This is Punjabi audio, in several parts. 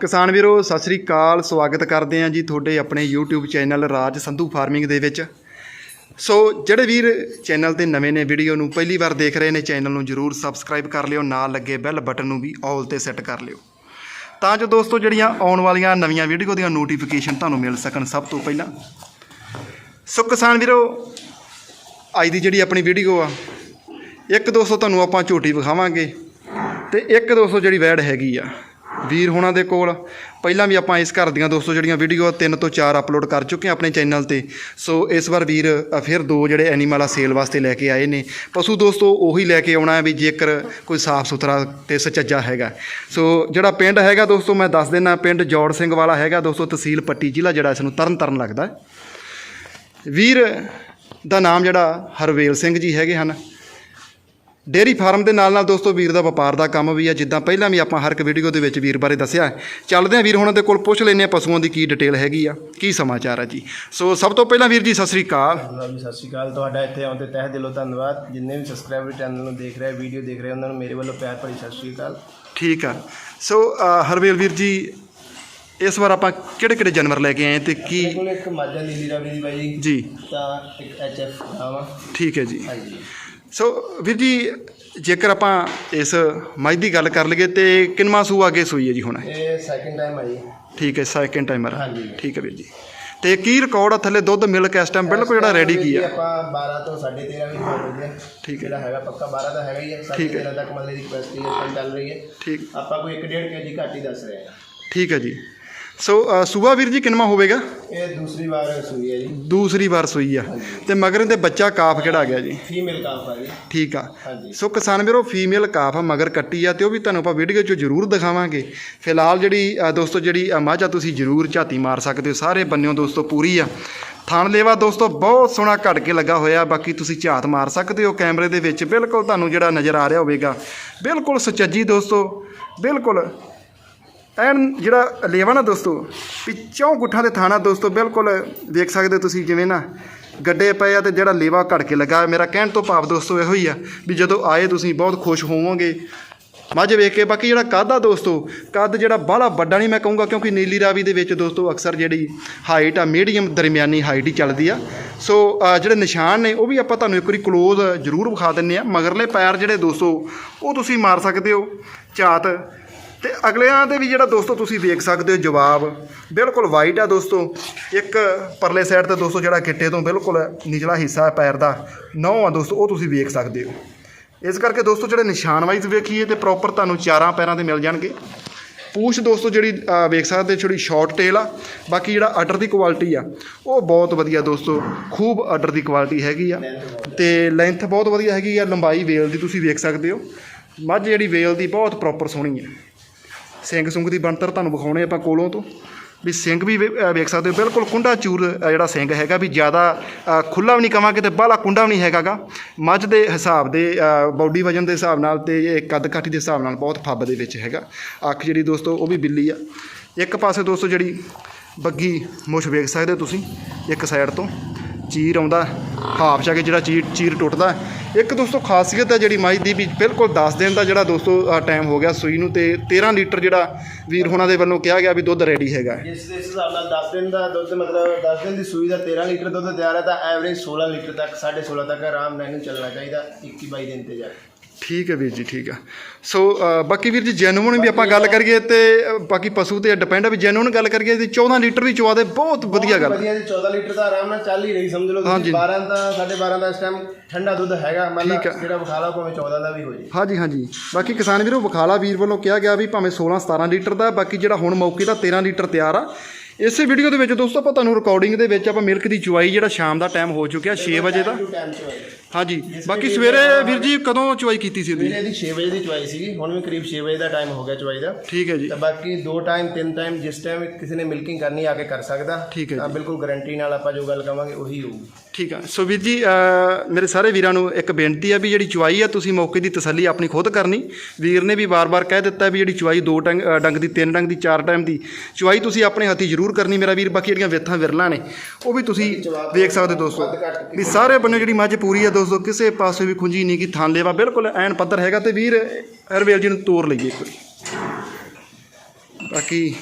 ਕਿਸਾਨ ਵੀਰੋ, ਸਤਿ ਸ੍ਰੀ ਅਕਾਲ। ਸਵਾਗਤ ਕਰਦੇ ਹਾਂ ਜੀ ਤੁਹਾਡੇ ਆਪਣੇ YouTube channel Raj Sandhu farming ਦੇ ਵਿੱਚ। ਸੋ, ਜਿਹੜੇ ਵੀਰ ਚੈਨਲ ਤੇ ਨਵੇਂ ਨੇ, ਵੀਡੀਓ ਨੂੰ ਪਹਿਲੀ ਵਾਰ ਦੇਖ ਰਹੇ ਨੇ, ਚੈਨਲ ਨੂੰ ਜਰੂਰ ਸਬਸਕ੍ਰਾਈਬ ਕਰ ਲਿਓ, ਨਾਲ ਲੱਗੇ ਬੈਲ ਬਟਨ ਨੂੰ ਵੀ ਆਲ ਤੇ ਸੈੱਟ ਕਰ ਲਿਓ। ਤਾਂ ਜੋ ਦੋਸਤੋ, ਜਿਹੜੀਆਂ ਆਉਣ ਵਾਲੀਆਂ ਨਵੀਆਂ ਵੀਡੀਓ ਦੀਆਂ ਨੋਟੀਫਿਕੇਸ਼ਨ ਤੁਹਾਨੂੰ ਮਿਲ ਸਕਣ ਸਭ ਤੋਂ ਪਹਿਲਾਂ। ਸੋ, ਕਿਸਾਨ ਵੀਰੋ, ਅੱਜ ਦੀ ਜਿਹੜੀ ਆਪਣੀ ਵੀਡੀਓ ਆ, ਇੱਕ ਦੋਸਤੋ ਤੁਹਾਨੂੰ ਆਪਾਂ ਝੋਟੀ ਵਿਖਾਵਾਂਗੇ ਤੇ ਇੱਕ ਦੋਸਤੋ ਜਿਹੜੀ ਵੈੜ ਹੈਗੀ ਆ ਵੀਰ ਹੋਣਾ ਦੇ ਕੋਲ। ਪਹਿਲਾਂ ਵੀ ਆਪਾਂ ਇਸ ਘਰ ਦੀਆਂ ਦੋਸਤੋ ਜਿਹੜੀਆਂ ਵੀਡੀਓ ਤਿੰਨ ਤੋਂ ਚਾਰ ਅਪਲੋਡ ਕਰ ਚੁੱਕੇ ਹਾਂ ਆਪਣੇ ਚੈਨਲ ਤੇ। ਸੋ ਇਸ ਵਾਰ ਵੀਰ ਫਿਰ ਦੋ ਜਿਹੜੇ ਐਨੀਮਲ ਆ ਸੇਲ ਵਾਸਤੇ ਲੈ ਕੇ ਆਏ ਨੇ। ਪਸ਼ੂ ਦੋਸਤੋ, ਉਹੀ ਲੈ ਕੇ ਆਉਣਾ ਹੈ ਵੀ ਜੇਕਰ ਕੋਈ ਸਾਫ਼ ਸੁਥਰਾ ਤੇ ਸੁਚੱਜਾ ਹੈਗਾ। ਸੋ ਜਿਹੜਾ ਪਿੰਡ ਹੈਗਾ ਦੋਸਤੋ, ਮੈਂ ਦੱਸ ਦਿੰਦਾ ਪਿੰਡ ਜੋੜ ਸਿੰਘ ਵਾਲਾ ਹੈਗਾ ਦੋਸਤੋ, ਤਹਿਸੀਲ ਪੱਟੀ ਜ਼ਿਲ੍ਹਾ ਜਿਹੜਾ ਇਸ ਨੂੰ ਤਰਨ ਤਾਰਨ ਲੱਗਦਾ। ਵੀਰ, ਦਾ ਨਾਮ ਜਿਹੜਾ ਹਰਵੇਲ ਸਿੰਘ ਜੀ ਹੈਗੇ ਹਨ। ਡੇਅਰੀ ਫਾਰਮ ਦੇ ਨਾਲ ਨਾਲ ਦੋਸਤੋ ਵੀਰ ਦਾ ਵਪਾਰ ਦਾ ਕੰਮ ਵੀ ਆ ਜਿੱਦਾਂ ਪਹਿਲਾਂ ਵੀ ਆਪਾਂ ਹਰ ਇੱਕ ਵੀਡੀਓ ਦੇ ਵਿੱਚ ਵੀਰ ਬਾਰੇ ਦੱਸਿਆ ਹੈ। ਚੱਲਦੇ ਆ ਵੀਰ ਹੁਣਾਂ ਦੇ ਕੋਲ ਪੁੱਛ ਲੈਂਦੇ ਆ ਪਸ਼ੂਆਂ ਦੀ ਕੀ ਡਿਟੇਲ ਹੈਗੀ ਆ ਕੀ ਸਮਾਚਾਰ ਆ ਜੀ। ਸੋ ਸਭ ਤੋਂ ਪਹਿਲਾਂ ਵੀਰ ਜੀ ਸਤਿ ਸ੍ਰੀ ਅਕਾਲ। ਲਓ ਜੀ ਸਤਿ ਸ਼੍ਰੀ ਅਕਾਲ। ਤੁਹਾਡਾ ਇੱਥੇ ਆਉਣ ਤੇ ਤਹਿ ਦਿਲੋਂ ਧੰਨਵਾਦ। ਜਿੰਨੇ ਵੀ ਸਬਸਕ੍ਰਾਈਬਰ ਚੈਨਲ ਨੂੰ ਦੇਖ ਰਹੇ ਵੀਡੀਓ ਦੇਖ ਰਹੇ ਉਹਨਾਂ ਨੂੰ ਮੇਰੇ ਵੱਲੋਂ ਪਿਆਰ ਭਰੀ ਸਤਿ ਸ਼੍ਰੀ ਅਕਾਲ। ਠੀਕ ਆ। ਸੋ ਅ, ਹਰਵੇਲ ਵੀਰ ਜੀ ਇਸ ਵਾਰ ਆਪਾਂ ਕਿਹੜੇ ਕਿਹੜੇ ਜਾਨਵਰ ਲੈ ਕੇ ਆਏ ਤੇ ਕੀ ਮੇਰੇ ਕੋਲ ਇੱਕ ਮਾਝਾ ਨੀਲੀ ਰਾਵੀ ਦੀ ਬਾਈ ਜੀ ਤਾਂ ਇੱਕ ਐਚਐਫ ਆਵਾ ਠੀਕ ਹੈ ਜੀ। ਹਾਂਜੀ। ਸੋ ਵੀਰ ਜੀ ਜੇਕਰ ਆਪਾਂ ਇਸ ਮੱਝ ਦੀ ਗੱਲ ਕਰ ਲਈਏ ਤੇ ਕਿੰਨਵਾਂ ਸੂ ਅੱਗੇ ਸੂਈ ਹੈ ਜੀ ਹੁਣ? ਇਹ ਸੈਕਿੰਡ ਟਾਈਮ ਆਈ ਠੀਕ ਹੈ ਸੈਕਿੰਡ ਟਾਈਮਰ ਹਾਂਜੀ। ਠੀਕ ਹੈ ਵੀਰ ਜੀ। ਤੇ ਕੀ ਰਿਕਾਰਡ ਆ ਥੱਲੇ ਦੁੱਧ ਮਿਲਕ ਇਸ ਟਾਈਮ ਬਿਲਕੁਲ ਜਿਹੜਾ ਰੈਡੀ ਕੀ ਆ। ਆਪਾਂ 12 ਤੋਂ 13.5 ਵੀ ਹੋ। ਗਏ ਠੀਕ ਹੈ। ਜਿਹੜਾ ਹੈਗਾ ਪੱਕਾ 12 ਤਾਂ ਹੈਗਾ ਹੀ ਹੈ। ਠੀਕ ਹੈ। 13.5 ਤੱਕ ਮਤਲਬ ਦੀ ਕਪੈਸਿਟੀ ਟਾਈਮ ਚੱਲ ਰਹੀ ਹੈ। ਠੀਕ। ਆਪਾਂ ਕੋਈ 1.5 ਕੇਜੀ ਘੱਟ ਹੀ ਦੱਸ ਰਹੇ ਹਾਂ। ਠੀਕ ਹੈ ਜੀ। ਸੋ ਸੂਆ ਵੀਰ ਜੀ ਕਿੰਨਵਾਂ ਹੋਵੇਗਾ? ਇਹ ਦੂਸਰੀ ਵਾਰ ਸੂਈ ਹੈ ਜੀ। ਦੂਸਰੀ ਵਾਰ ਸੂਈ ਆ। ਤੇ ਮਗਰ ਇਹਦੇ ਬੱਚਾ ਕਾਫ ਕਿਹੜਾ ਗਿਆ ਜੀ? ਫੀਮੇਲ ਕਾਫ ਆ ਜੀ। ਠੀਕ ਆ। ਸੋ ਕਿਸਾਨ ਵੀਰੋ ਫੀਮੇਲ ਕਾਫ ਆ ਮਗਰ ਕੱਟੀ ਆ ਤੇ ਉਹ ਵੀ ਤੁਹਾਨੂੰ ਆਪਾਂ ਵੀਡੀਓ 'ਚ ਜ਼ਰੂਰ ਦਿਖਾਵਾਂਗੇ। ਫਿਲਹਾਲ ਜਿਹੜੀ ਦੋਸਤੋ ਜਿਹੜੀ ਮੱਝ ਆ ਤੁਸੀਂ ਜ਼ਰੂਰ ਝਾਤੀ ਮਾਰ ਸਕਦੇ ਹੋ। ਸਾਰੇ ਬੰਨਿਓ ਦੋਸਤੋ ਪੂਰੀ ਆ। ਥਣ ਲੇਵਾ ਦੋਸਤੋ ਬਹੁਤ ਸੋਹਣਾ ਘੜ ਕੇ ਲੱਗਾ ਹੋਇਆ ਬਾਕੀ ਤੁਸੀਂ ਝਾਤ ਮਾਰ ਸਕਦੇ ਹੋ ਕੈਮਰੇ ਦੇ ਵਿੱਚ। ਬਿਲਕੁਲ ਤੁਹਾਨੂੰ ਜਿਹੜਾ ਨਜ਼ਰ ਆ ਰਿਹਾ ਹੋਵੇਗਾ। ਬਿਲਕੁਲ ਸੁਚੱਜੀ ਦੋਸਤੋ ਬਿਲਕੁਲ ਐਨ ਜਿਹੜਾ ਲੇਵਾ ਨਾ ਦੋਸਤੋ, ਪਿੱਛੋਂ ਗੁੱਠਾਂ ਦੇ ਥਾਣਾ ਦੋਸਤੋ, ਬਿਲਕੁਲ ਵੇਖ ਸਕਦੇ ਹੋ ਤੁਸੀਂ ਜਿਵੇਂ ਨਾ ਗੱਡੇ ਪਏ ਆ ਤੇ ਜਿਹੜਾ ਲੇਵਾ ਘੜ ਕੇ ਲੱਗਾ ਮੇਰਾ ਕਹਿਣ ਤੋਂ ਭਾਵ ਦੋਸਤੋ ਇਹੋ ਹੀ ਆ ਵੀ ਜਦੋਂ ਆਏ ਤੁਸੀਂ ਬਹੁਤ ਖੁਸ਼ ਹੋਵੋਗੇ। ਮੱਝ ਵੇਖ ਕੇ ਬਾਕੀ ਜਿਹੜਾ ਕੱਦ ਆ ਦੋਸਤੋ, ਕੱਦ ਜਿਹੜਾ ਬਾਹਲਾ ਵੱਡਾ ਨਹੀਂ ਮੈਂ ਕਹੂੰਗਾ ਕਿਉਂਕਿ ਨੀਲੀ ਰਾਵੀ ਦੇ ਵਿੱਚ ਦੋਸਤੋ ਅਕਸਰ ਜਿਹੜੀ ਹਾਈਟ ਆ ਮੀਡੀਅਮ ਦਰਮਿਆਨੀ ਹਾਈਟ ਹੀ ਚੱਲਦੀ ਆ। ਸੋ ਜਿਹੜੇ ਨਿਸ਼ਾਨ ਨੇ ਉਹ ਵੀ ਆਪਾਂ ਤੁਹਾਨੂੰ ਇੱਕ ਵਾਰੀ ਕਲੋਜ਼ ਜ਼ਰੂਰ ਵਿਖਾ ਦਿੰਨੇ ਆ। ਮਗਰਲੇ ਪੈਰ ਜਿਹੜੇ ਦੋਸਤੋ, ਉਹ ਤੁਸੀਂ ਮਾਰ ਸਕਦੇ ਹੋ। ਝਾਤ ਤੇ ਅਗਲਿਆਂ ਦੇ ਵੀ ਜਿਹੜਾ ਦੋਸਤੋ ਤੁਸੀਂ ਵੇਖ ਸਕਦੇ ਹੋ ਜਵਾਬ, ਬਿਲਕੁਲ ਵਾਈਟ ਆ ਦੋਸਤੋ। ਇੱਕ ਪਰਲੇ ਸਾਈਡ ਤੇ ਦੋਸਤੋ ਜਿਹੜਾ ਗਿੱਟੇ ਤੋਂ ਬਿਲਕੁਲ ਨਿਚਲਾ ਹਿੱਸਾ ਪੈਰ ਦਾ। ਨੌ ਆ ਦੋਸਤੋ, ਉਹ ਤੁਸੀਂ ਵੇਖ ਸਕਦੇ ਹੋ। ਇਸ ਕਰਕੇ ਦੋਸਤੋ ਜਿਹੜੇ ਨਿਸ਼ਾਨ ਵਾਈਜ਼ ਵੇਖੀਏ ਤੇ ਪ੍ਰੋਪਰ ਤੁਹਾਨੂੰ ਚਾਰਾਂ ਪੈਰਾਂ ਦੇ ਮਿਲ ਜਾਣਗੇ। ਪੂਛ ਦੋਸਤੋ ਜਿਹੜੀ ਵੇਖ ਸਕਦੇ ਥੋੜੀ ਸ਼ਾਰਟ ਟੇਲ ਆ, ਬਾਕੀ ਜਿਹੜਾ ਅਡਰ ਦੀ ਕੁਆਲਿਟੀ ਆ, ਉਹ ਬਹੁਤ ਵਧੀਆ ਦੋਸਤੋ, ਖੂਬ ਅਡਰ ਦੀ ਕੁਆਲਿਟੀ ਹੈਗੀ ਆ। ਤੇ ਲੈਂਥ ਬਹੁਤ ਵਧੀਆ ਹੈਗੀ ਆ, ਲੰਬਾਈ ਵੇਲ ਦੀ ਤੁਸੀਂ ਵੇਖ ਸਕਦੇ ਹੋ। ਮੱਝ ਜਿਹੜੀ ਵੇਲ ਦੀ ਬਹੁਤ ਪ੍ਰੋਪਰ ਸੋਹਣੀ ਹੈ ਸਿੰਘ ਸੁੰਗ ਦੀ ਬਣਤਰ ਤੁਹਾਨੂੰ ਵਿਖਾਉਣੇ ਆਪਾਂ ਕੋਲੋਂ ਤੋਂ। ਵੀ ਸਿੰਘ ਵੀ ਵੇ- ਵੇਖ ਸਕਦੇ ਹੋ, ਬਿਲਕੁਲ ਕੁੰਡਾ ਚੂਰ ਜਿਹੜਾ ਸਿੰਘ ਹੈਗਾ ਵੀ ਜ਼ਿਆਦਾ ਖੁੱਲਾ ਵੀ ਨਹੀਂ ਕਵਾਂਗੇ ਤੇ ਬਾਹਲਾ ਕੁੰਡਾ ਵੀ ਨਹੀਂ ਹੈਗਾਗਾ। ਮੱਝ ਦੇ ਹਿਸਾਬ ਦੇ ਬਾਡੀ ਵਜਨ ਦੇ ਹਿਸਾਬ ਨਾਲ ਤੇ ਇਹ ਕੱਦ ਕਾਠੀ ਦੇ ਹਿਸਾਬ ਨਾਲ ਬਹੁਤ ਫੱਬ ਦੇ ਵਿੱਚ ਹੈਗਾ। ਅੱਖ ਜਿਹੜੀ ਦੋਸਤੋ ਉਹ ਵੀ ਬਿੱਲੀ ਆ। ਇੱਕ ਪਾਸੇ ਦੋਸਤੋ ਜਿਹੜੀ ਬੱਗੀ ਮੁੱਛ ਵੇਖ ਸਕਦੇ ਹੋ ਤੁਸੀਂ, ਇੱਕ ਸਾਈਡ ਤੋਂ। ਚੀਰ ਆਉਂਦਾ, ਹਾਫ ਚਾ ਕੇ ਜਿਹੜਾ ਚੀਰ ਚੀਰ ਟੁੱਟਦਾ। ਇੱਕ ਦੋਸਤੋ, ਖਾਸੀਅਤ ਹੈ ਜਿਹੜੀ ਮਾਈ ਦੀ ਵੀ ਬਿਲਕੁਲ 10 ਦਿਨ ਦਾ ਜਿਹੜਾ ਦੋਸਤੋ ਟਾਈਮ ਹੋ ਗਿਆ ਸੂਈ ਨੂੰ ਤੇ 13 ਲੀਟਰ ਜਿਹੜਾ ਵੀਰ ਹੋਣਾ ਦੇ ਵੱਲੋਂ ਕਿਹਾ ਗਿਆ ਵੀ ਦੁੱਧ ਰੈਡੀ ਹੈਗਾ ਜਿਸ ਦੇ ਹਿਸਾਬ ਨਾਲ 10 ਦਿਨ ਦਾ ਦੁੱਧ ਮਤਲਬ 10 ਦਿਨ ਦੀ ਸੂਈ ਦਾ 13 ਲੀਟਰ ਦੁੱਧ ਤਿਆਰ ਹੈ, ਤਾਂ ਐਵਰੇਜ 16 ਲੀਟਰ ਤੱਕ 16.5 ਤੱਕ ਆਰਾਮ ਨਾਲ ਇਹਨੂੰ ਚੱਲਣਾ ਚਾਹੀਦਾ 21 22 ਦਿਨ ਤੇ ਜਾ ਕੇ। ਠੀਕ ਹੈ ਵੀਰ ਜੀ ਠੀਕ ਆ ਸੋ ਬਾਕੀ ਵੀਰ ਜੀ ਜੈਨੂਨ ਵੀ ਆਪਾਂ ਗੱਲ ਕਰੀਏ ਤੇ ਬਾਕੀ ਪਸ਼ੂ ਤੇ ਡਿਪੈਂਡ ਆ ਵੀ ਜੈਨੂਨ ਗੱਲ ਕਰੀਏ ਤੇ 14 ਲੀਟਰ ਵੀ ਚਵਾ ਦੇ ਬਹੁਤ ਵਧੀਆ ਗੱਲ। ਵਧੀਆ ਜੀ 14 ਲੀਟਰ ਦਾ ਆਰਾਮ ਨਾਲ ਚੱਲ ਹੀ ਰਹੀ ਸਮਝ ਲਓ ਹਾਂਜੀ। ਤੁਸੀਂ 12 ਦਾ 12.5 ਦਾ ਇਸ ਟਾਈਮ ਠੰਡਾ ਦੁੱਧ ਹੈਗਾ ਮਤਲਬ। ਜਿਹੜਾ ਵਿਖਾ ਲਾ ਭਾਵੇਂ 14 ਦਾ ਵੀ ਹੋ ਜੇ। ਹਾਂਜੀ ਹਾਂਜੀ। ਬਾਕੀ ਕਿਸਾਨ ਵੀਰੋ ਬਖਾਲਾ ਵੀਰ ਵੱਲੋਂ ਕਿਹਾ ਗਿਆ ਵੀ ਭਾਵੇਂ 16 17 ਲੀਟਰ ਦਾ ਬਾਕੀ ਜਿਹੜਾ ਹੁਣ ਮੌਕੇ ਦਾ 13 ਲੀਟਰ ਤਿਆਰ ਆ। ਇਸੇ ਵੀਡੀਓ ਦੇ ਵਿੱਚ ਦੋਸਤੋ ਆਪਾਂ ਤੁਹਾਨੂੰ ਰਿਕਾਰਡਿੰਗ ਦੇ ਵਿੱਚ ਆਪਾਂ ਮਿਲਕ ਦੀ ਚੁਆਈ ਜਿਹੜਾ ਸ਼ਾਮ ਦਾ ਟਾਈਮ ਹੋ ਚੁੱਕਿਆ 6 ਵਜੇ ਦਾ। ਹਾਂਜੀ ਬਾਕੀ ਸਵੇਰੇ ਵੀਰ ਜੀ ਕਦੋਂ ਚੁਆਈ ਕੀਤੀ ਸੀ ਉਹਦੀ? ਮੇਰੇ ਦੀ 6 ਵਜੇ ਦੀ ਚੁਆਈ ਸੀਗੀ ਹੁਣ ਵੀ ਕਰੀਬ 6 ਵਜੇ ਦਾ ਟਾਈਮ ਹੋ ਗਿਆ ਚੁਆਈ ਦਾ। ਠੀਕ ਹੈ ਜੀ। ਤਾਂ ਬਾਕੀ ਦੋ ਟਾਈਮ ਤਿੰਨ ਟਾਈਮ ਜਿਸ ਟਾਈਮ ਕਿਸੇ ਨੇ ਮਿਲਕਿੰਗ ਕਰਨੀ ਆ ਕੇ ਕਰ ਸਕਦਾ। ਠੀਕ ਹੈ ਤਾਂ ਬਿਲਕੁਲ ਗਾਰੰਟੀ ਨਾਲ ਆਪਾਂ ਜੋ ਗੱਲ ਕਵਾਂਗੇ ਉਹੀ ਹੋਊਗੀ। ਠੀਕ ਆ। ਸੋ ਵੀਰ ਜੀ ਮੇਰੇ ਸਾਰੇ ਵੀਰਾਂ ਨੂੰ ਇੱਕ ਬੇਨਤੀ ਆ ਵੀ ਜਿਹੜੀ ਚੁਆਈ ਆ, ਤੁਸੀਂ ਮੌਕੇ ਦੀ ਤਸੱਲੀ ਆਪਣੀ ਖੁਦ ਕਰਨੀ। ਵੀਰ ਨੇ ਵੀ ਵਾਰ-ਵਾਰ ਕਹਿ ਦਿੱਤਾ ਵੀ ਜਿਹੜੀ ਚੁਆਈ ਦੋ ਟੰਗ ਡੰਗ ਦੀ, ਤਿੰਨ ਡੰਗ ਦੀ, ਚਾਰ ਟਾਈਮ ਦੀ, ਚੁਆਈ ਤੁਸੀਂ ਆਪਣੇ ਹੱਥੀ ਜ਼ਰੂਰ ਕਰਨੀ ਮੇਰਾ ਵੀਰ, ਬਾਕੀ ਜਿਹੜੀਆਂ ਵੇਥਾਂ ਵਿਰਲਾਂ ਨੇ, ਉਹ ਵੀ ਤੁਸੀਂ ਵੇਖ ਸਕਦੇ ਹੋ ਦੋਸਤੋ। ਵੀ ਸਾਰੇ ਬੰਨੇ ਜਿਹੜੀ ਮੱਝ ਪੂਰੀ ਆ ਦੋਸਤੋ, ਕਿਸੇ ਪਾਸੇ ਵੀ ਖੁੰਜੀ ਨਹੀਂ ਕਿ ਥਾਂ ਲੇਵਾ, ਬਿਲਕੁਲ ਐਨ ਪੱਧਰ ਹੈਗਾ ਤੇ ਵੀਰ ਹਰਵੇਲ ਜੀ ਨੂੰ ਤੋੜ ਲਈਏ ਇੱਕ ਵਾਰੀ। ਬਾਕੀ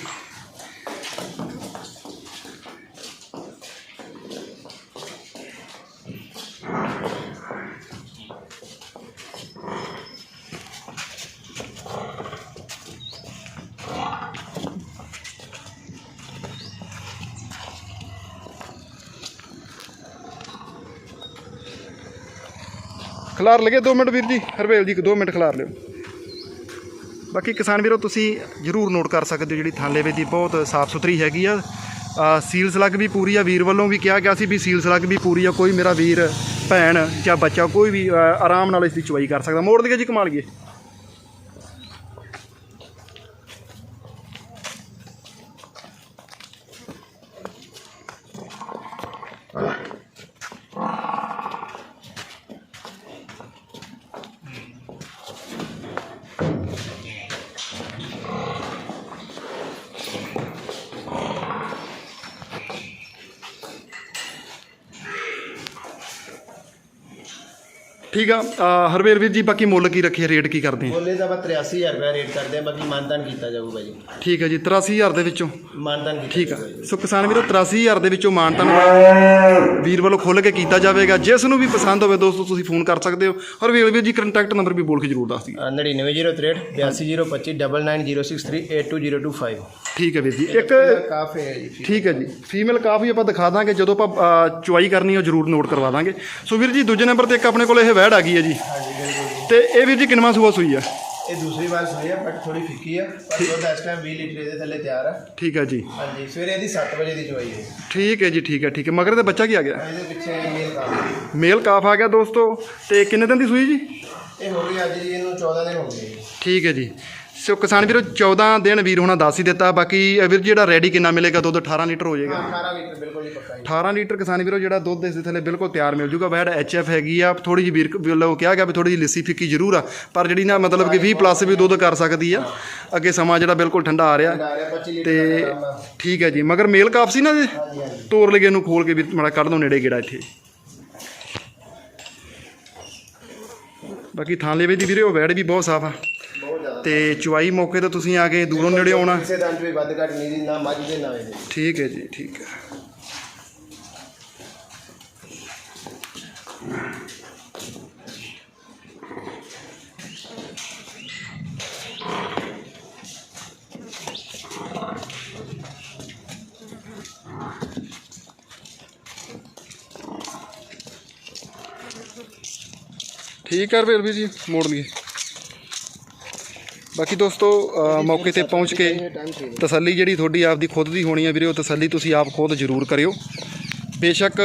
ਖਿਲਾਰ ਲਗੇ 2 ਮਿੰਟ ਵੀਰ ਜੀ ਹਰਵੇਲ ਜੀ 2 ਮਿੰਟ ਖਿਲਾਰ ਲਿਓ। ਬਾਕੀ ਕਿਸਾਨ ਵੀਰੋ ਤੁਸੀਂ ਜਰੂਰ ਨੋਟ ਕਰ ਸਕਦੇ ਹੋ ਜਿਹੜੀ ਥਾਲੇਵੇ ਦੀ ਬਹੁਤ ਸਾਫ਼ ਸੁਥਰੀ ਹੈਗੀ ਆ। ਅ, ਸੀਲ ਵੀ ਪੂਰੀ ਆ ਵੀਰ ਵੱਲੋਂ ਵੀ ਕਿਹਾ ਗਿਆ ਸੀ ਵੀ ਸੀਲ ਸਲੱਗ ਵੀ ਪੂਰੀ ਆ ਕੋਈ ਮੇਰਾ ਵੀਰ ਭੈਣ ਜਾਂ ਬੱਚਾ ਕੋਈ ਵੀ ਆਰਾਮ ਨਾਲ ਇਸ ਦੀ ਚੁਆਈ ਕਰ ਸਕਦਾ। ਮੋੜ ਦੇ ਜੀ ਕਮਾਲ ਗਏ ਠੀਕ ਆ ਅ, ਹਰਵੇਲ ਵੀਰ ਜੀ ਬਾਕੀ ਮੁੱਲ ਕੀ ਰੱਖੇ ਰੇਟ ਕੀ ਕਰਦੇ ਆ? ਬੋਲੇ ਤਾਂ ਆਪਾਂ 83000 ਰੁਪਏ ਰੇਟ ਕਰਦੇ ਆ ਬਾਕੀ ਮਾਨਦਾਨ ਕੀਤਾ ਜਾਊਗਾ ਜੀ। ਠੀਕ ਹੈ ਜੀ 83000 ਦੇ ਵਿੱਚੋਂ? ਮਾਨਦਾਨ ਕੀਤਾ ਠੀਕ ਆ। ਜਾਊਗਾ ਜੀ। ਸੋ ਕਿਸਾਨ ਵੀਰੋ 83000 ਦੇ ਵਿੱਚੋਂ ਮਾਨਤਨ ਵੀਰ ਵੱਲੋਂ ਖੁੱਲ ਕੇ ਕੀਤਾ ਜਾਵੇਗਾ। ਜਿਸ ਨੂੰ ਵੀ ਪਸੰਦ ਹੋਵੇ ਦੋਸਤੋ ਤੁਸੀਂ ਫੋਨ ਕਰ ਸਕਦੇ ਹੋ। ਹਰਵੇਲ ਵੀਰ ਜੀ ਕੰਟੈਕਟ ਨੰਬਰ ਵੀ ਬੋਲ ਕੇ ਜਰੂਰ ਦੱਸ ਦਿਓ। ਅ, 99063 82025 9906382025 ਠੀਕ ਹੈ ਵੀਰ ਜੀ। ਇੱਕ ਕਾਫੇ ਹੈ ਜੀ ਠੀਕ ਹੈ ਜੀ। ਫੀਮੇਲ ਕਾਫੀ ਆਪਾਂ ਦਿਖਾ ਦਾਂਗੇ। ਜਦੋਂ ਆਪਾਂ ਅ, ਚੁਆਈ ਕਰਨੀ ਹੈ ਉਹ ਜਰੂਰ ਨੋਟ ਕਰਵਾ ਦਾਂਗੇ। ਸੋ ਵੀਰ ਜੀ ਦੂਜੇ ਨੰਬਰ ਤੇ ਇੱਕ ਆਪਣੇ ਕੋਲ ਇਹ ਵੈੜ ਆ ਗਈ ਹੈ ਜੀ। ਹਾਂਜੀ ਬਿਲਕੁਲ ਜੀ। ਤੇ ਇਹ ਵੀਰ ਜੀ ਕਿੰਨਵਾਂ ਸੂਆ ਸੂਈ ਆ? ਇਹ ਦੂਸਰੀ ਵਾਰ ਸੋਈ ਹੈ ਬਟ ਥੋੜੀ ਫਿੱਕੀ ਆ ਪਰ ਦੁੱਧ ਇਸ ਟਾਈਮ 20 ਲੀਟਰ ਦੇ ਥੱਲੇ ਤਿਆਰ ਆ। ਠੀਕ ਹੈ ਜੀ। ਹਾਂਜੀ ਸਵੇਰੇ ਇਹਦੀ 7 ਵਜੇ ਦੀ ਚੋਈ ਹੈ। ਠੀਕ ਹੈ ਜੀ ਠੀਕ ਹੈ ਠੀਕ ਹੈ। ਮਗਰ ਤੇ ਬੱਚਾ ਕੀ ਆ ਗਿਆ? ਇਹਦੇ ਪਿੱਛੇ ਮੇਲ ਕਾਫੀ ਮੇਲ ਕਾਫ ਆ ਗਿਆ ਦੋਸਤੋ। ਤੇ ਕਿੰਨੇ ਦਿਨ ਦੀ ਸੂਈ ਜੀ? ਇਹ ਹੋ ਗਈ ਅੱਜ ਜੀ ਇਹਨੂੰ 14 ਦਿਨ ਹੋ ਗਏ। ਜੀ ਠੀਕ ਹੈ ਜੀ। ਸੋ ਕਿਸਾਨ ਵੀਰੋ 14 ਦਿਨ ਵੀਰ ਹੁਣਾਂ ਦੱਸ ਹੀ ਦਿੱਤਾ ਬਾਕੀ ਵੀਰ ਜੀ ਜਿਹੜਾ ਰੈਡੀ ਕਿੰਨਾ ਮਿਲੇਗਾ? ਦੁੱਧ 18 ਲੀਟਰ ਹੋ ਜਾਏਗਾ। 18 ਲੀਟਰ ਬਿਲਕੁਲ ਹੀ ਪੱਕਾ ਜੀ। 18 ਲੀਟਰ ਕਿਸਾਨ ਵੀਰੋ ਜਿਹੜਾ ਦੁੱਧ ਇਸ ਦੇ ਥੱਲੇ ਬਿਲਕੁਲ ਤਿਆਰ ਮਿਲ ਜੂਗਾ। ਵੈੜ ਐਫ ਹੈਗੀ ਆ ਥੋੜੀ ਜਿਹੀ ਵੀਰ ਵੱਲੋਂ ਕਿਹਾ ਗਿਆ ਵੀ ਥੋੜੀ ਜਿਹੀ ਲਿੱਸੀ ਫਿੱਕੀ ਜ਼ਰੂਰ ਆ ਪਰ ਜਿਹੜੀ ਨਾ ਮਤਲਬ ਕਿ 20 ਪਲੱਸ ਵੀ ਦੁੱਧ ਕਰ ਸਕਦੀ ਆ। ਅੱਗੇ ਸਮਾਂ ਜਿਹੜਾ ਬਿਲਕੁਲ ਠੰਡਾ ਆ ਰਿਹਾ। ਆ ਰਿਹਾ 25 ਲੀਟਰ ਤੇ। ਠੀਕ ਹੈ ਜੀ ਮਗਰ ਮੇਲ ਕਾਫ ਸੀ ਨਾ ਜੀ ਤੋਰ ਲਗੇ ਇਹਨੂੰ ਖੋਲ ਕੇ ਵੀ ਮਾੜਾ ਕੱਢ ਦੋ ਨੇੜੇ ਗੇੜਾ ਇੱਥੇ। ਬਾਕੀ ਥਾਂ ਲੈਵੇ ਦੀ ਵੀਰੇ ਉਹ ਵੈੜ ਵੀ ਬਹੁਤ ਸਾਫ਼ ਆ। ਤੇ ਚੁਆਈ ਮੌਕੇ ਤੇ ਤੁਸੀਂ ਆ ਕੇ ਦੂਰੋਂ ਨੇੜੇ ਆਉਣਾ। ਕਿਸੇ ਦਾ ਵੀ ਵੱਧ ਘੱਟ ਨਹੀਂ ਜੀ ਨਾ ਮੱਝ ਦੇ ਨਾ ਇਹਦੇ। ਠੀਕ ਹੈ ਜੀ ਠੀਕ ਹੈ। ਠੀਕ ਹੈ ਵੀਰ ਜੀ ਮੋੜ ਲਈਏ। ਬਾਕੀ ਦੋਸਤੋ ਅ, ਮੌਕੇ ਤੇ ਪਹੁੰਚ ਕੇ ਤਸੱਲੀ ਜਿਹੜੀ ਤੁਹਾਡੀ ਆਪਦੀ ਖੁਦ ਦੀ ਹੋਣੀ ਹੈ ਵੀਰੇ ਉਹ ਤਸੱਲੀ ਤੁਸੀਂ ਆਪ ਖੁਦ ਜ਼ਰੂਰ ਕਰਿਓ। ਬੇਸ਼ੱਕ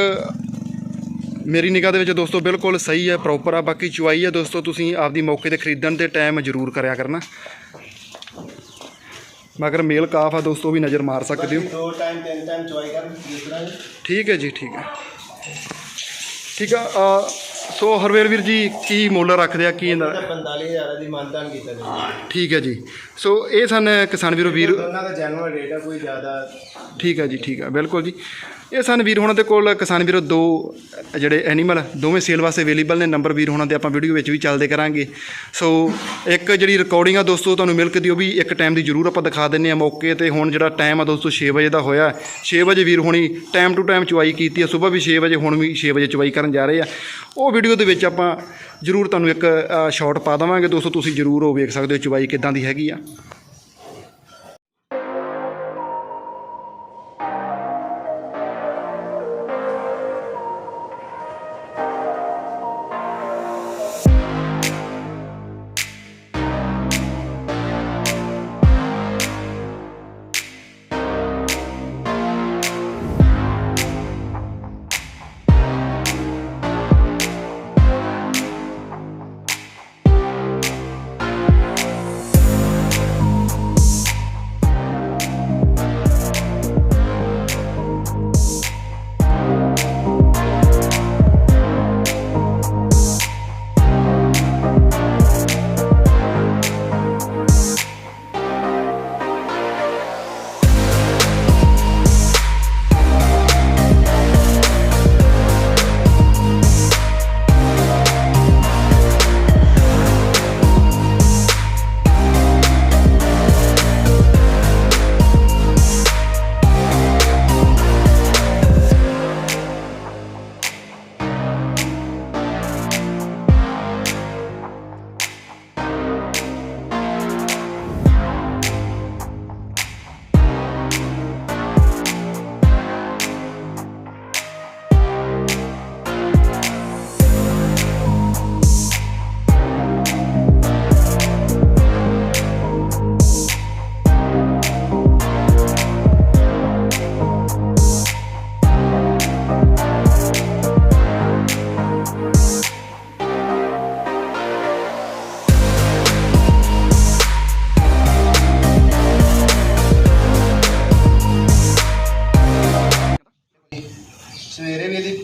ਮੇਰੀ ਨਿਗਾਹ ਦੇ ਵਿੱਚ ਦੋਸਤੋ ਬਿਲਕੁਲ ਸਹੀ ਹੈ ਪ੍ਰੋਪਰ ਆ ਬਾਕੀ ਚੁਆਈ ਹੈ ਦੋਸਤੋ ਤੁਸੀਂ ਆਪਦੀ ਮੌਕੇ ਤੇ ਖਰੀਦਣ ਦੇ ਟਾਈਮ ਜ਼ਰੂਰ ਕਰਿਆ ਕਰਨਾ। ਮਗਰ ਮੇਲ ਕਾਫ ਆ ਦੋਸਤੋ ਵੀ ਨਜ਼ਰ ਮਾਰ ਸਕਦੇ ਹੋ। ਦੋ ਟਾਈਮ ਤਿੰਨ ਟਾਈਮ ਚੋਈ ਕਰ ਦੂਸਰਾ ਜੀ ਠੀਕ ਹੈ ਜੀ ਠੀਕ ਹੈ। ਠੀਕ ਆ ਅ, ਸੋ ਹਰਵੇਲ ਵੀਰ ਜੀ ਕੀ ਮੁੱਲ ਰੱਖਦੇ ਆ ਕੀ ਇਹਦਾ 45000 ਦੀ ਮਾਨਦਾਨ ਕੀਤਾ ਜੀ ਠੀਕ ਹੈ ਜੀ। ਸੋ ਇਹ ਸਨ ਕਿਸਾਨ ਵੀਰੋ ਵੀਰ ਦੋਨਾਂ ਦਾ ਜੈਨੂਅਲ ਰੇਟ ਆ ਕੋਈ ਜ਼ਿਆਦਾ ਠੀਕ ਹੈ ਜੀ ਠੀਕ ਹੈ ਬਿਲਕੁਲ ਜੀ। ਇਹ ਸਨ ਵੀਰ ਹੋਣਾ ਦੇ ਕੋਲ, ਕਿਸਾਨ ਵੀਰੋ, ਦੋ, ਜਿਹੜੇ ਐਨੀਮਲ ਦੋਵੇਂ ਸੇਲ ਵਾਸਤੇ ਅਵੇਲੇਬਲ ਨੇ ਨੰਬਰ ਵੀਰ ਹੋਣਾ ਦੇ ਆਪਾਂ ਵੀਡੀਓ ਵਿੱਚ ਵੀ ਚੱਲਦੇ ਕਰਾਂਗੇ। ਸੋ ਇੱਕ ਜਿਹੜੀ ਰਿਕਾਰਡਿੰਗ ਆ ਦੋਸਤੋ, ਤੁਹਾਨੂੰ ਮਿਲਕ ਦੀ, ਉਹ ਵੀ ਇੱਕ ਟਾਈਮ ਦੀ ਜ਼ਰੂਰ ਆਪਾਂ ਦਿਖਾ ਦਿੰਨੇ ਆ ਮੌਕੇ ਤੇ। ਹੁਣ ਜਿਹੜਾ ਟਾਈਮ ਆ ਦੋਸਤੋ 6 ਵਜੇ ਦਾ ਹੋਇਆ। 6 ਵਜੇ ਵੀਰ ਹੋਣੀ ਟਾਈਮ ਟੂ ਟਾਈਮ ਚਵਾਈ ਕੀਤੀ ਆ। ਸਵੇਰ ਵੀ 6 ਵਜੇ, ਹੁਣ ਵੀ 6 ਵਜੇ ਚਵਾਈ ਕਰਨ ਜਾ ਰਹੇ ਆ। ਉਹ ਵੀਡੀਓ ਦੇ ਵਿੱਚ ਆਪਾਂ ਜ਼ਰੂਰ ਤੁਹਾਨੂੰ ਇੱਕ ਸ਼ਾਰਟ ਪਾ ਦੇਵਾਂਗੇ। ਦੋਸਤੋ, ਤੁਸੀਂ ਜ਼ਰੂਰ ਉਹ ਵੇਖ ਸਕਦੇ ਹੋ ਚਵਾਈ ਕਿੱਦਾਂ ਦੀ ਹੈਗੀ ਆ।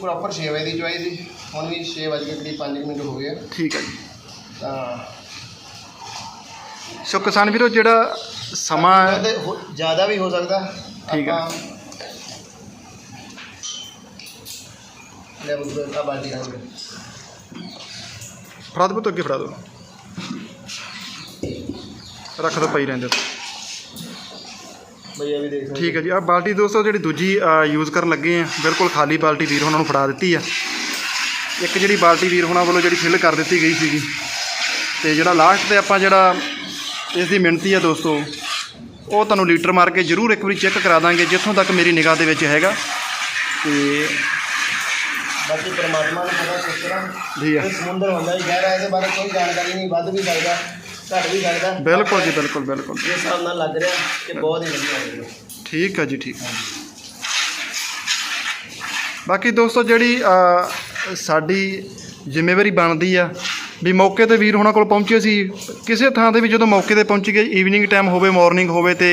ਪ੍ਰੋਪਰ 6 ਵਜੇ ਦੀ ਚੁਆਈ ਸੀ। ਹੁਣ ਵੀ 6 ਵਜੇ ਕੇ ਕਰੀਬ 5 ਮਿੰਟ ਹੋ ਗਏ ਆ। ਠੀਕ ਹੈ ਜੀ। ਤਾਂ ਸੋ ਕਿਸਾਨ ਵੀਰੋ ਜਿਹੜਾ ਸਮਾਂ ਹੈ ਦੁੱਧ ਹੋ- ਜ਼ਿਆਦਾ ਵੀ ਹੋ ਸਕਦਾ। ਠੀਕ ਹੈ। ਆਪਾਂ- ਲੈ ਬੁੱਧ ਆ ਬਾਲਟੀ ਨਾਲ ਫੜਾ ਦੋ ਪੁੱਤ ਅੱਗੇ ਫੜਾ ਦੋ। ਰੱਖ ਦੋ ਪਈ ਰਹਿੰਦੇ। ਭਈਆ ਵੀ ਦੇਖ ਸਕਦੇ ਠੀਕ ਹੈ ਜੀ। ਆ ਬਾਲਟੀ ਦੋਸਤੋ ਜਿਹੜੀ ਦੂਜੀ ਯੂਜ਼ ਕਰਨ ਲੱਗੇ ਆ। ਬਿਲਕੁਲ ਖਾਲੀ ਬਾਲਟੀ ਵੀਰ ਉਹਨਾਂ ਨੂੰ ਫੜਾ ਦਿੱਤੀ ਆ। ਇੱਕ ਜਿਹੜੀ ਬਾਲਟੀ ਵੀਰ ਉਹਨਾਂ ਵੱਲੋਂ ਜਿਹੜੀ ਫਿਲ ਕਰ ਦਿੱਤੀ ਗਈ ਸੀਗੀ। ਤੇ ਜਿਹੜਾ ਲਾਸਟ ਤੇ ਆਪਾਂ ਜਿਹੜਾ ਇਸ ਦੀ ਮਿਣਤੀ ਆ ਦੋਸਤੋ ਉਹ ਤੁਹਾਨੂੰ ਲੀਟਰ ਮਾਰ ਕੇ ਜ਼ਰੂਰ ਇੱਕ ਵਾਰੀ ਚੈੱਕ ਕਰਾ ਦਾਂਗੇ ਜਿੱਥੋਂ ਤੱਕ ਮੇਰੀ ਨਿਗਾਹ ਦੇ ਵਿੱਚ ਹੈਗਾ। ਤੇ ਬਾਕੀ ਪਰਮਾਤਮਾ ਨੂੰ ਪਤਾ ਤਰ੍ਹਾਂ ਜੀ ਸਮੁੰਦਰ ਹੁੰਦਾ ਹੀ ਗਹਿਰਾ ਇਹਦੇ ਬਾਰੇ ਕੋਈ ਜਾਣਕਾਰੀ ਨਹੀਂ ਵੱਧ ਵੀ ਸਕਦਾ। ਘੱਟ ਵੀ ਸਕਦਾ ਬਿਲਕੁਲ ਜੀ ਬਿਲਕੁਲ ਬਿਲਕੁਲ। ਜਿਸ ਹਿਸਾਬ ਨਾਲ ਲੱਗ ਰਿਹਾ ਕਿ ਬਹੁਤ ਹੀ ਵਧੀਆ ਹੋ ਰਿਹਾ। ਠੀਕ ਹੈ ਜੀ ਠੀਕ। ਬਾਕੀ ਦੋਸਤੋ ਜਿਹੜੀ ਅ, ਸਾਡੀ ਜ਼ਿੰਮੇਵਾਰੀ ਬਣਦੀ ਆ ਵੀ ਮੌਕੇ ਤੇ ਵੀਰ ਹੁਣਾਂ ਕੋਲ ਪਹੁੰਚੇ ਸੀ ਕਿਸੇ ਥਾਂ ਤੇ ਵੀ ਜਦੋਂ ਮੌਕੇ ਤੇ ਪਹੁੰਚ ਗਏ ਈਵਨਿੰਗ ਟਾਈਮ ਹੋਵੇ ਮਾਰਨਿੰਗ ਹੋਵੇ ਤੇ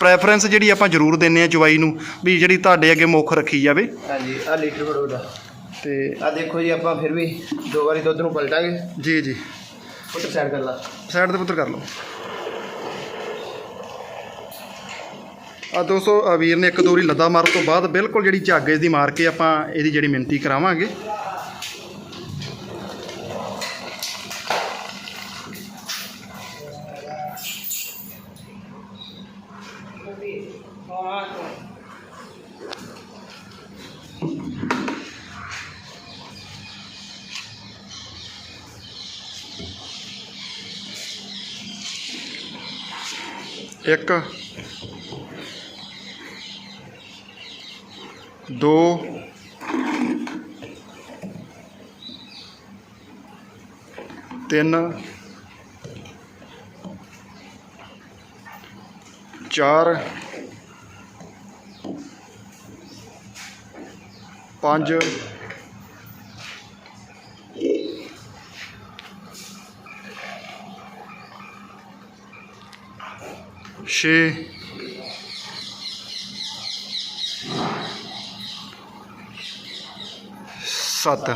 ਪ੍ਰੈਫਰੈਂਸ ਜਿਹੜੀ ਆਪਾਂ ਜ਼ਰੂਰ ਦਿੰਨੇ ਆ ਚਵਾਈ ਨੂੰ ਵੀ ਜਿਹੜੀ ਤੁਹਾਡੇ ਅੱਗੇ ਮੁੱਖ ਰੱਖੀ ਜਾਵੇ। ਹਾਂਜੀ ਆ ਲੀਟਰ ਫੜੋ ਦਾ ਤੇ ਆ ਦੇਖੋ ਜੀ ਆਪਾਂ ਫਿਰ ਵੀ ਦੋ ਵਾਰੀ ਦੁੱਧ ਨੂੰ ਪਲਟਾਂਗੇ। ਜੀ ਜੀ। ਪੁੱਤ ਸਾਈਡ ਕਰ ਲਾ। ਸਾਈਡ ਤੇ ਪੁੱਤਰ ਕਰ ਲਓ। ਆ ਦੋਸਤੋ ਆ ਵੀਰ ਨੇ ਇੱਕ ਦੋ ਵਾਰੀ ਲੱਦਾ ਮਾਰਨ ਤੋਂ ਬਾਅਦ ਬਿਲਕੁਲ ਜਿਹੜੀ ਝੱਗ ਦੀ ਮਾਰ ਕੇ ਆਪਾਂ ਇਹਦੀ ਜਿਹੜੀ ਮਿਣਤੀ ਕਰਾਵਾਂਗੇ। ਇੱਕ ਦੋ ਤਿੰਨ ਚਾਰ ਪੰਜ ਛੇ ਸੱਤ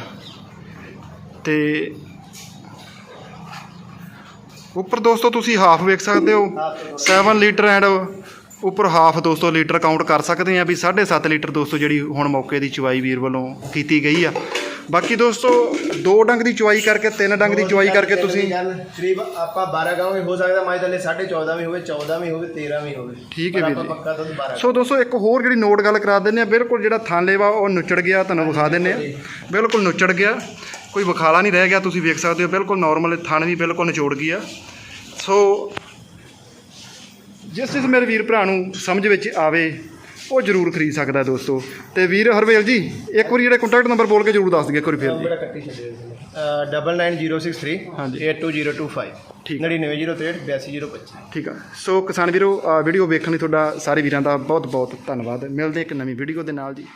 ਤੇ ਉੱਪਰ ਦੋਸਤੋ, ਤੁਸੀਂ ਹਾਫ ਵੇਖ ਸਕਦੇ ਹੋ। 7 ਲੀਟਰ ਐਂਡ ਉੱਪਰ ਹਾਫ ਦੋਸਤੋ ਲੀਟਰ ਕਾਊਂਟ ਕਰ ਸਕਦੇ ਆ ਵੀ 7.5 ਲੀਟਰ ਦੋਸਤੋ, ਜਿਹੜੀ ਹੁਣ ਮੌਕੇ ਦੀ ਚਵਾਈ ਵੀਰ ਵੱਲੋਂ ਕੀਤੀ ਗਈ ਆ। ਬਾਕੀ ਦੋਸਤੋ ਦੋ ਡੰਗ ਦੀ ਚੁਆਈ ਕਰਕੇ ਤਿੰਨ ਡੰਗ ਦੀ ਚੁਆਈ ਕਰਕੇ ਤੁਸੀਂ ਕਰੀਬ ਆਪਾਂ 12 ਗਾਉਂ ਵੀ ਹੋ ਸਕਦਾ ਮਾਈ ਥੱਲੇ 14.5 ਵੀ ਹੋਵੇ 14 ਵੀ ਹੋਵੇ 13 ਵੀ ਹੋਵੇ। ਠੀਕ ਹੈ ਵੀਰ ਜੀ। ਪੱਕਾ ਦੁੱਧ 12 ਸੋ ਦੋਸਤੋ ਇੱਕ ਹੋਰ ਜਿਹੜੀ ਨੋਟ ਗੱਲ ਕਰਾ ਦਿੰਦੇ ਆ ਬਿਲਕੁਲ ਜਿਹੜਾ ਥਾਂਲੇ ਵਾ ਉਹ ਨੁੱਚੜ ਗਿਆ ਤੁਹਾਨੂੰ ਵਿਖਾ ਦਿੰਦੇ ਆ ਬਿਲਕੁਲ ਨੁੱਚੜ ਗਿਆ ਕੋਈ ਵਿਖਾਲਾ ਨਹੀਂ ਰਹਿ ਗਿਆ ਤੁਸੀਂ ਵੇਖ ਸਕਦੇ ਹੋ ਬਿਲਕੁਲ ਨਾਰਮਲ ਥਣ ਵੀ ਬਿਲਕੁਲ ਨਿਚੋੜ ਗਈ ਆ। ਸੋ ਜਿਸ ਜਿਸ ਮੇਰੇ ਵੀਰ ਭਰਾ ਨੂੰ ਸਮਝ ਵਿੱਚ ਆਵੇ ਉਹ ਜ਼ਰੂਰ ਖਰੀਦ ਸਕਦਾ ਦੋਸਤੋ। ਤੇ ਵੀਰ ਹਰਵੇਲ ਜੀ ਇੱਕ ਵਾਰੀ ਜਿਹੜਾ ਕੰਟੈਕਟ ਨੰਬਰ ਬੋਲ ਕੇ ਜ਼ਰੂਰ ਦੱਸ ਦਿਓ ਇੱਕ ਵਾਰੀ ਫਿਰ ਜੀ। ਨੰਬਰ ਕੱਟੀ ਨੇ 99063 ਹਾਂਜੀ। 82025 ਠੀਕ। 9903 82025 ਠੀਕ ਆ। ਸੋ ਕਿਸਾਨ ਵੀਰੋ ਵੀਡੀਓ ਵੇਖਣ ਲਈ ਤੁਹਾਡਾ ਸਾਰੇ ਵੀਰਾਂ ਦਾ ਬਹੁਤ ਬਹੁਤ ਧੰਨਵਾਦ। ਮਿਲਦੇ ਇੱਕ ਨਵੀਂ ਵੀਡੀਓ ਦੇ ਨਾਲ ਜੀ।